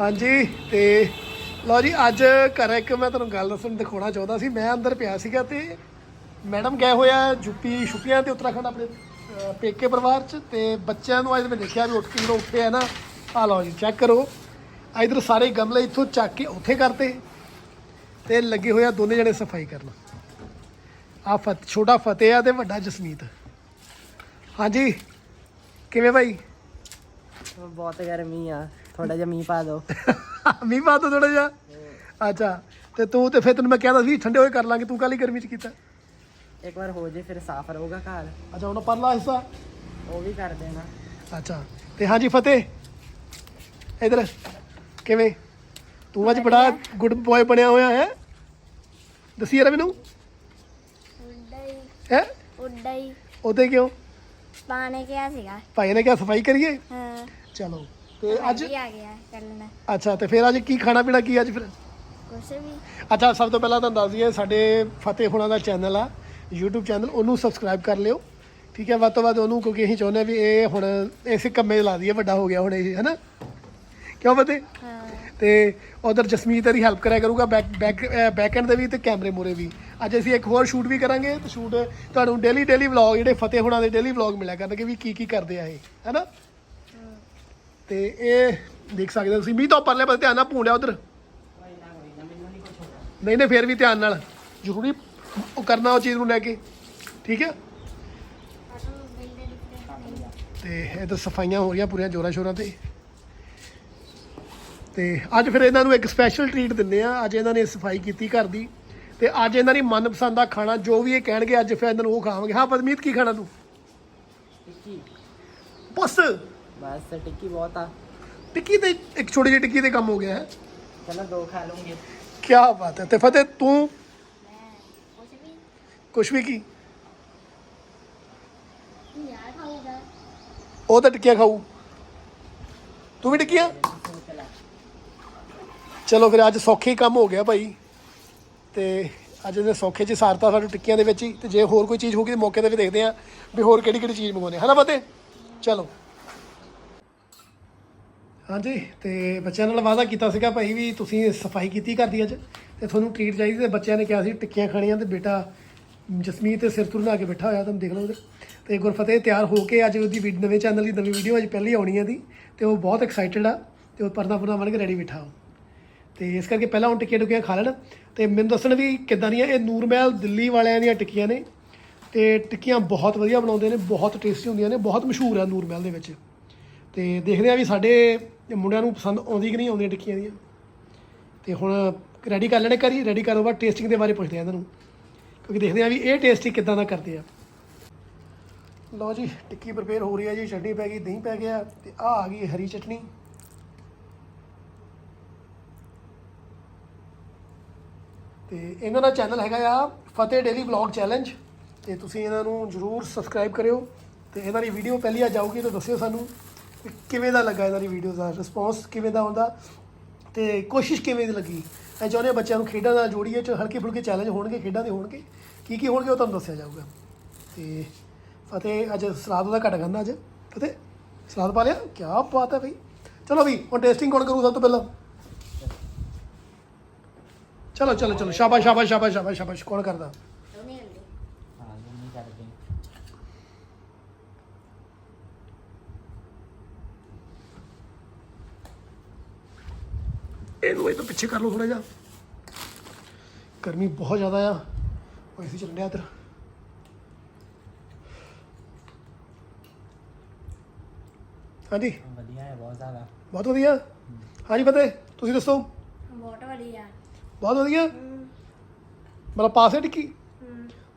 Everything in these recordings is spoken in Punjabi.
ਹਾਂਜੀ, ਤੇ ਲਓ ਜੀ, ਅੱਜ ਘਰ ਇੱਕ ਮੈਂ ਤੁਹਾਨੂੰ ਗੱਲ ਦੱਸਣ ਦਿਖਾਉਣਾ ਚਾਹੁੰਦਾ ਸੀ। ਮੈਂ ਅੰਦਰ ਪਿਆ ਸੀਗਾ ਤੇ ਮੈਡਮ ਗਏ ਹੋਇਆ ਯੂਪੀ ਛੁੱਟੀਆਂ ਤੇ ਉੱਤਰਾਖੰਡ ਆਪਣੇ ਪੇਕੇ ਪਰਿਵਾਰ ਚ ਤੇ ਬੱਚਿਆਂ ਨੂੰ ਅੱਜ ਮੈਂ ਦੇਖਿਆ ਵੀ ਉੱਠ ਕੇ ਜਦੋਂ ਉੱਠੇ ਆ ਨਾ ਆ ਲਓ ਜੀ ਚੈੱਕ ਕਰੋ। ਇਧਰ ਸਾਰੇ ਗਮਲੇ ਇੱਥੋਂ ਚੱਕ ਕੇ ਉੱਥੇ ਕਰਤੇ ਤੇ ਲੱਗੇ ਹੋਇਆ ਦੋਨੇ ਜਣੇ ਸਫ਼ਾਈ ਕਰਨ। ਆ ਫਤ, ਛੋਟਾ ਫਤਿਹ ਆ ਤੇ ਵੱਡਾ ਜਸਮੀਤ। ਹਾਂਜੀ, ਕਿਵੇਂ ਭਾਈ ਬਹੁਤ ਗਰਮੀ ਆ। ਥੋੜਾ ਜਿਹਾ ਮੀਂਹ ਪਾ ਦਿਓ। ਮੀਂਹ ਪਾ ਦੋ ਥੋੜਾ ਜਿਹਾ? ਅੱਛਾ ਤੇ ਤੂੰ ਤੇ ਫਿਰ ਤੈਨੂੰ ਮੈਂ ਕਹਿੰਦਾ ਸੀ ਠੰਡੇ ਹੋਏ ਕਰ ਲਾਂਗੇ ਤੂੰ ਕਾਲੀ ਗਰਮੀ ਚ ਕੀਤਾ? ਇੱਕ ਵਾਰ ਹੋ ਜੇ ਫਿਰ ਸਾਫ਼ ਰਹੂਗਾ ਘਰ। ਅੱਛਾ ਹੁਣ ਪਰਲਾ ਹਿੱਸਾ? ਉਹ ਵੀ ਕਰ ਦੇਣਾ। ਅੱਛਾ ਤੇ ਹਾਂਜੀ ਫਤਿਹ। ਇਧਰ ਕਿਵੇਂ? ਤੂੰ ਅੱਜ ਬੜਾ ਗੁੱਡ ਬॉय ਬਣਿਆ ਹੋਇਆ ਹੈ? ਦੱਸੀ ਯਾਰ ਮੈਨੂੰ। ਹੀ। ਹੈ? ਉੱਡਾ ਹੀ। ਉਹਦੇ ਕਿਉਂ? ਪਾਣੇ ਕਿਹਾ ਸੀਗਾ। ਭਾਈ ਨੇ ਕਿਹਾ ਸਫ਼ਾਈ ਕਰੀਏ? ਹਾਂ। ਚਲੋ। ਤੇ ਅੱਜ ਵੀ ਆ ਗਿਆ ਕਰਨਾ ਅੱਛਾ ਤੇ ਫਿਰ ਅੱਜ ਕੀ ਖਾਣਾ ਪੀਣਾ ਕੀ ਅੱਜ ਫਿਰ? ਕੁਛ ਵੀ। ਅੱਛਾ ਸਭ ਤੋਂ ਪਹਿਲਾਂ ਤੁਹਾਨੂੰ ਦੱਸ ਦਈਏ ਸਾਡੇ ਫਤਿਹ ਹੁਣਾਂ ਦਾ ਚੈਨਲ ਆ YouTube ਚੈਨਲ ਉਹਨੂੰ ਸਬਸਕ੍ਰਾਈਬ ਕਰ ਲਿਓ। ਠੀਕ ਹੈ ਵੱਧ ਤੋਂ ਵੱਧ ਉਹਨੂੰ ਕਿਉਂਕਿ ਅਸੀਂ ਚਾਹੁੰਦੇ ਵੀ ਇਹ ਹੁਣ ਇਸੇ ਕੰਮੇ ਲਾ ਦਈਏ ਵੱਡਾ ਹੋ ਗਿਆ ਹੁਣ ਇਹ ਹੈਨਾ? ਕਿਉਂ ਫਤਿਹ? ਤੇ ਉਧਰ ਜਸਮੀਤ ਤੇਰੀ ਹੈਲਪ ਕਰਿਆ ਕਰੂਗਾ ਬੈਕ ਬੈਕ ਬੈਕ ਐਂਡ ਦੇ ਵੀ ਤੇ ਕੈਮਰੇ ਮੂਰੇ ਵੀ। ਅੱਜ ਅਸੀਂ ਇੱਕ ਹੋਰ ਸ਼ੂਟ ਵੀ ਕਰਾਂਗੇ ਤੇ ਸ਼ੂਟ ਤੁਹਾਨੂੰ ਡੇਲੀ ਡੇਲੀ ਵਲੌਗ ਜਿਹੜੇ ਫਤਿਹ ਹੁਣਾਂ ਦੇ ਡੇਲੀ ਵਲੌਗ ਮਿਲਿਆ ਕਰਨਗੇ ਵੀ ਕੀ ਕੀ ਕਰਦੇ ਆ ਇਹ ਹੈਨਾ? ਤੇ ਇਹ ਦੇਖ ਸਕਦੇ ਹੋ ਤੁਸੀਂ। ਮੀਂਹ ਤੋਂ ਪਰਲੇ ਪਾਸੇ ਧਿਆਨ ਨਾਲ ਪੂੰਡਿਆ ਉਧਰ। ਨਹੀਂ ਨਹੀਂ ਫੇਰ ਵੀ ਧਿਆਨ ਨਾਲ। ਜ਼ਰੂਰੀ ਉਹ ਕਰਨਾ ਉਹ ਚੀਜ਼ ਨੂੰ ਲੈ ਕੇ। ਠੀਕ ਹੈ? ਤੇ ਇਹ ਤਾਂ ਸਫਾਈਆਂ ਹੋ ਰਹੀਆਂ ਪੂਰੀਆਂ ਜੋਰਾਂ ਸ਼ੋਰਾਂ ਤੇ। ਤੇ ਅੱਜ ਫਿਰ ਇਹਨਾਂ ਨੂੰ ਇੱਕ ਸਪੈਸ਼ਲ ਟ੍ਰੀਟ ਦਿੰਦੇ ਆ ਅੱਜ ਇਹਨਾਂ ਨੇ ਸਫ਼ਾਈ ਕੀਤੀ ਘਰ ਦੀ। ਤੇ ਅੱਜ ਇਹਨਾਂ ਦੀ ਮਨਪਸੰਦ ਦਾ ਖਾਣਾ ਜੋ ਵੀ ਇਹ ਕਹਿਣਗੇ ਅੱਜ ਫਿਰ ਇਹਨਾਂ ਨੂੰ ਉਹ ਖਾਵਾਂਗੇ। ਹਾਂ ਪਰਮੀਤ ਕੀ ਖਾਣਾ ਤੂੰ? ਬਸ। ਬਸ ਟਿੱਕੀ ਬਹੁਤ ਆ ਟਿੱਕੀ ਤੇ ਇੱਕ ਛੋਟੀ ਜਿਹੀ ਟਿੱਕੀ ਤੇ ਕੰਮ ਹੋ ਗਿਆ ਹੈ ਚਲੋ ਦੋ ਖਾ ਲੂੰਗੇ ਕੀ ਬਾਤ ਹੈ ਤੇ ਫਤਿਹ ਤੂੰ ਕੁਛ ਵੀ ਕੁਛ ਵੀ ਕੀ ਉਹ ਤਾਂ ਟਿੱਕੀਆਂ ਖਾਊ ਤੂੰ ਵੀ ਟਿੱਕੀਆਂ ਚਲੋ ਫਿਰ ਅੱਜ ਸੌਖੇ ਹੀ ਕੰਮ ਹੋ ਗਿਆ ਭਾਈ ਤੇ ਅੱਜ ਇਹਨੇ ਸੌਖੇ ਚ ਸਾਰਤਾ ਸਾਨੂੰ ਟਿੱਕੀਆਂ ਦੇ ਵਿੱਚ ਹੀ ਤੇ ਜੇ ਹੋਰ ਕੋਈ ਚੀਜ਼ ਹੋਊਗੀ ਤੇ ਮੌਕੇ ਤੇ ਵੀ ਦੇਖਦੇ ਆਂ ਵੀ ਹੋਰ ਕਿਹੜੀ ਕਿਹੜੀ ਚੀਜ਼ ਮੰਗਵਾਉਂਦੇ ਹਨਾ ਫਤਿਹ ਚਲੋ ਹਾਂਜੀ, ਤੇ ਬੱਚਿਆਂ ਨਾਲ ਵਾਅਦਾ ਕੀਤਾ ਸੀਗਾ ਭਾਈ ਵੀ ਤੁਸੀਂ ਸਫ਼ਾਈ ਕੀਤੀ ਘਰ ਦੀ ਅੱਜ, ਤੇ ਤੁਹਾਨੂੰ ਟ੍ਰੀਟ ਚਾਹੀਦੀ ਤੇ ਬੱਚਿਆਂ ਨੇ ਕਿਹਾ ਸੀ ਟਿੱਕੀਆਂ ਖਾਣੀਆਂ ਤੇ ਬੇਟਾ ਜਸਮੀਤ ਤੇ ਸਿਰ ਤੁਰ ਲਾ ਕੇ ਬੈਠਾ ਹੋਇਆ ਤੁਹਾਨੂੰ ਦੇਖ ਲਓ ਉਧਰ। ਤੇ ਗੁਰਫਤਿਹ ਤਿਆਰ ਹੋ ਕੇ ਅੱਜ ਉਹਦੀ ਵੀਡ- ਨਵੇਂ ਚੈਨਲ ਦੀ ਨਵੀਂ ਵੀਡੀਓ ਅੱਜ ਪਹਿਲੀ ਆਉਣੀ ਹੈ ਦੀ ਤੇ ਉਹ ਬਹੁਤ ਐਕਸਾਈਟਡ ਆ, ਤੇ ਉਹ ਪਰਨਾ ਪੁਰਨਾ ਬਣ ਕੇ ਰੈਡੀ ਬੈਠਾ ਉਹ। ਤੇ ਇਸ ਕਰਕੇ ਪਹਿਲਾਂ ਉਹ ਟਿੱਕੀਆਂ ਟੁਕੀਆਂ ਖਾ ਲੈਣ। ਤੇ ਮੈਨੂੰ ਦੱਸਣ ਵੀ ਕਿੱਦਾਂ ਦੀਆਂ, ਇਹ ਨੂਰਮਹਿਲ ਦਿੱਲੀ ਵਾਲਿਆਂ ਦੀਆਂ ਟਿੱਕੀਆਂ ਨੇ, ਤੇ ਟਿੱਕੀਆਂ ਬਹੁਤ ਵਧੀਆ ਬਣਾਉਂਦੇ ਨੇ, ਬਹੁਤ ਟੇਸਟੀ ਹੁੰਦੀਆਂ ਨੇ, ਬਹੁਤ ਮਸ਼ਹੂਰ ਆ ਨੂਰਮਹਿਲ ਦੇ ਵਿੱਚ। ਤੇ ਦੇਖਦੇ ਆ ਵੀ ਸਾਡੇ ਮੁੰਡਿਆਂ ਨੂੰ ਪਸੰਦ ਆਉਂਦੀ ਕਿ ਨਹੀਂ ਆਉਂਦੀਆਂ ਟਿੱਕੀਆਂ ਦੀਆਂ। ਤੇ ਹੁਣ ਰੈਡੀ ਕਰ ਲੈਣੇ ਕਰੀ ਰੈਡੀ ਕਰੋ ਬਾਅਦ ਟੇਸਟਿੰਗ ਦੇ ਬਾਰੇ ਪੁੱਛਦੇ ਆ ਇਹਨਾਂ ਨੂੰ। ਕਿਉਂਕਿ ਦੇਖਦੇ ਆ ਵੀ ਇਹ ਟੇਸਟੀ ਕਿੱਦਾਂ ਦਾ ਕਰਦੇ ਆ। ਲਓ ਜੀ, ਟਿੱਕੀ ਪ੍ਰਪੇਅਰ ਹੋ ਰਹੀ ਹੈ ਜੀ, ਚਟਨੀ ਪੈ ਗਈ, ਦਹੀਂ ਪੈ ਗਿਆ, ਤੇ ਆ ਆ ਗਈ ਹਰੀ ਚਟਨੀ। ਤੇ ਇਹਨਾਂ ਦਾ ਚੈਨਲ ਹੈਗਾ ਆ ਫਤਿਹ ਡੇਲੀ ਵਲੌਗ ਚੈਲੰਜ ਤੇ ਤੁਸੀਂ ਇਹਨਾਂ ਨੂੰ ਜਰੂਰ ਸਬਸਕ੍ਰਾਈਬ ਕਰਿਓ। ਤੇ ਇਹਨਾਂ ਦੀ ਵੀਡੀਓ ਪਹਿਲੀ ਆ ਜਾਊਗੀ, ਤਾਂ ਦੱਸਿਓ ਸਾਨੂੰ। ਕਿ ਕਿਵੇਂ ਦਾ ਲੱਗਾ ਇਹਨਾਂ ਦੀ ਵੀਡੀਓ ਦਾ ਰਿਸਪੌਂਸ ਕਿਵੇਂ ਦਾ ਹੁੰਦਾ ਤੇ ਕੋਸ਼ਿਸ਼ ਕਿਵੇਂ ਦੀ ਲੱਗੀ? ਅਸੀਂ ਚਾਹੁੰਦੇ ਹਾਂ ਬੱਚਿਆਂ ਨੂੰ ਖੇਡਾਂ ਨਾਲ ਜੋੜੀਏ, ਚ ਹਲਕੇ ਫੁਲਕੇ ਚੈਲੰਜ ਹੋਣਗੇ, ਖੇਡਾਂ ਦੇ ਹੋਣਗੇ। ਕੀ ਕੀ ਹੋਣਗੇ ਉਹ ਤੁਹਾਨੂੰ ਦੱਸਿਆ ਜਾਊਗਾ। ਤੇ ਫਤਿਹ, ਅੱਜ ਸਲਾਦ ਦਾ ਘਟ ਖਾਂਦਾ ਅੱਜ? ਫਤਿਹ, ਸਲਾਦ ਪਾ ਲਿਆ? ਕੀ ਬਾਤ ਹੈ ਬਈ। ਚਲੋ ਵੀ ਹੁਣ ਟੇਸਟਿੰਗ ਕੌਣ ਕਰੂ ਸਭ ਤੋਂ ਪਹਿਲਾਂ? ਚਲੋ ਚਲੋ ਚਲੋ, ਸ਼ਾਬਾਸ਼ ਸ਼ਾਬਾਸ਼ ਸ਼ਾਬਾਸ਼ ਸ਼ਾਬਾਸ਼ ਸ਼ਾਬਾਸ਼, ਕੌਣ ਕਰਦਾ ਦੋਨੇ ਹੁੰਦੇ ਹਾਂ ਨਹੀਂ ਕਰਦੇ ਇਹਨੂੰ ਇਹ ਤੋਂ ਪਿੱਛੇ ਕਰ ਲਓ ਥੋੜਾ ਜਿਹਾ। ਗਰਮੀ ਬਹੁਤ ਜ਼ਿਆਦਾ ਆ। ਉਹ ਇਸੇ ਚੱਲਣ ਡਿਆ ਇੱਧਰ। ਹਾਂਜੀ। ਵਧੀਆ ਹੈ ਬਹੁਤ ਜ਼ਿਆਦਾ। ਬਹੁਤ ਵਧੀਆ। ਹਾਂਜੀ ਫਤਿਹ ਤੁਸੀਂ ਦੱਸੋ? ਬਹੁਤ ਵਧੀਆ। ਬਹੁਤ ਵਧੀਆ? ਮਤਲਬ ਪਾਸ ਹੈ ਟਿੱਕੀ?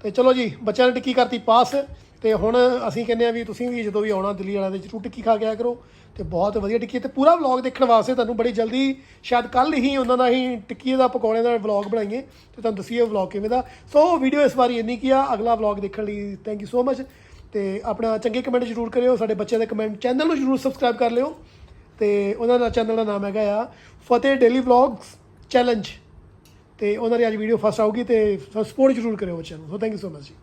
ਤੇ ਚਲੋ ਜੀ ਬੱਚਿਆਂ ਨੇ ਟਿੱਕੀ ਕਰਤੀ ਪਾਸ। ਤੇ ਹੁਣ ਅਸੀਂ ਕਹਿੰਦੇ ਆ ਵੀ ਤੁਸੀਂ ਵੀ ਜਦੋਂ ਵੀ ਆਉਣਾ ਦਿੱਲੀ ਵਾਲਾ ਦੇ ਜ਼ਰੂਰ ਟਿੱਕੀ ਖਾ ਕੇ ਆਇਆ ਕਰੋ ਤੇ ਬਹੁਤ ਵਧੀਆ ਟਿੱਕੀ ਹੈ। ਤੇ ਪੂਰਾ ਵਲੌਗ ਦੇਖਣ ਵਾਸਤੇ ਤੁਹਾਨੂੰ ਬੜੀ ਜਲਦੀ, ਸ਼ਾਇਦ ਕੱਲ ਹੀ ਉਹਨਾਂ ਦਾ ਹੀ ਟਿੱਕੀ ਦਾ ਪਕੌੜੇ ਦਾ ਵਲੌਗ ਬਣਾਈਏ ਤੇ ਤੁਹਾਨੂੰ ਦਸੀਏ ਵਲੌਗ ਕਿਵੇਂ ਦਾ। ਸੋ ਵੀਡੀਓ ਇਸ ਵਾਰੀ ਇੰਨੀ ਕੀ ਆ, ਅਗਲਾ ਵਲੌਗ ਦੇਖਣ ਲਈ ਥੈਂਕ ਯੂ ਸੋ ਮਚ ਤੇ ਆਪਣਾ ਚੰਗੇ ਕਮੈਂਟ ਜ਼ਰੂਰ ਕਰਿਓ, ਸਾਡੇ ਬੱਚਿਆਂ ਦੇ ਕਮੈਂਟ ਚੈਨਲ ਨੂੰ ਜ਼ਰੂਰ ਸਬਸਕ੍ਰਾਈਬ ਕਰ ਲਿਓ। ਤੇ ਉਹਨਾਂ ਦਾ ਚੈਨਲ ਦਾ ਨਾਮ ਹੈਗਾ ਆ, ਫਤਿਹ ਡੇਲੀ ਵਲੌਗਸ ਚੈਲੰਜ ਤੇ ਉਹਨਾਂ ਦੀ ਅੱਜ ਵੀਡੀਓ ਫਸਟ ਆਊਗੀ ਤੇ ਸਪੋਰਟ ਜ਼ਰੂਰ ਕਰਿਓ ਬੱਚਿਆਂ ਨੂੰ। So thank you so much ਜੀ।